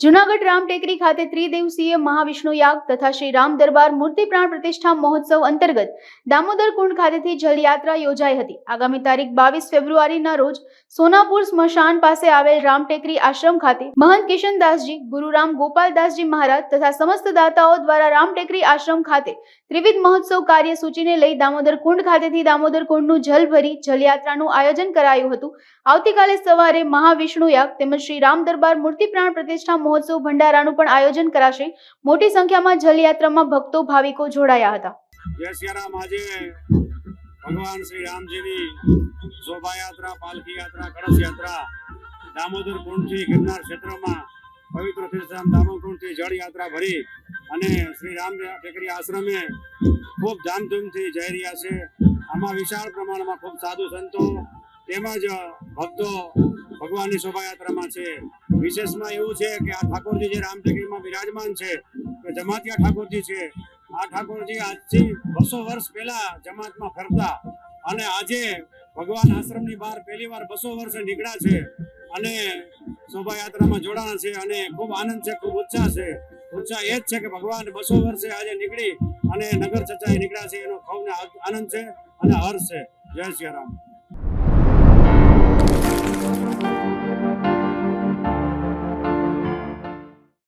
જુનાગઢ રામ ખાતે ત્રિદિવસીય મહાવિષ્ણુ યાગ તથા શ્રી રામ દરબાર મૂર્તિ પ્રાણ પ્રતિષ્ઠા મહોત્સવ અંતર્ગત દામોદર કુંડ ખાતેથી જલયાત્રા યોજાઈ હતી. આગામી તારીખ બાવીસ ફેબ્રુઆરીના રોજ સોનાપુર સ્મશાન પાસે આવેલ રામ આશ્રમ ખાતે મહંત કિશનદાસજી, ગુરુરામ ગોપાલદાસજી મહારાજ તથા સમસ્ત દાતાઓ દ્વારા રામ ટેકરી આશ્રમ ખાતે ત્રિવિધ મહોત્સવ કાર્યસૂચિને લઈ દામોદર કુંડ ખાતેથી દામોદર કુંડનું જલ ભરી જલયાત્રાનું આયોજન કરાયું હતું. આવતીકાલે સવારે મહાવિષ્ણુ યાગ તેમજ શ્રી રામ દરબાર મૂર્તિ પ્રાણ પ્રતિષ્ઠા મહોત્સવ ભંડારાનું પણ આયોજન કરાશે. મોટી સંખ્યામાં જલયાત્રામાં ભક્તો, ભાવિકો જોડાયા હતા. ભગવાન શ્રી રામજીની શોભાયાત્રા પાલખી યાત્રા કળશ યાત્રા દામોદર કુંડથી ગિરનાર ક્ષેત્રમાં પવિત્ર તીર્થધામ દામોદર કુંડથી જળ યાત્રા ભરી અને શ્રી રામ ટેકરી આશ્રમે ખૂબ ધામધૂમથી જઈ રહ્યા છે. આમાં વિશાળ પ્રમાણમાં ખૂબ સાધુ સંતો તેમજ ભક્તો ભગવાનની શોભાયાત્રામાં છે. વિશેષમાં એવું છે કે આ ઠાકોરજી જે રામટેકરીમાં બિરાજમાન છે, તો જમાતિયા ઠાકોરજી છે. આ ઠાકોરજી આજથી બસો વર્ષ પહેલા જમાતમાં ફરતા અને આજે ભગવાન આશ્રમની બહાર પહેલી વાર બસો વર્ષે નીકળ્યા છે અને શોભાયાત્રામાં જોડાણા છે અને ખૂબ આનંદ છે, ખૂબ ઉત્સાહ છે. ઉત્સાહ એ જ છે કે ભગવાન બસો વર્ષે આજે નીકળી અને નગર ચચાએ નીકળ્યા છે. એનો ખૂબ આનંદ છે અને હર્ષ છે. જય શ્રી રામ.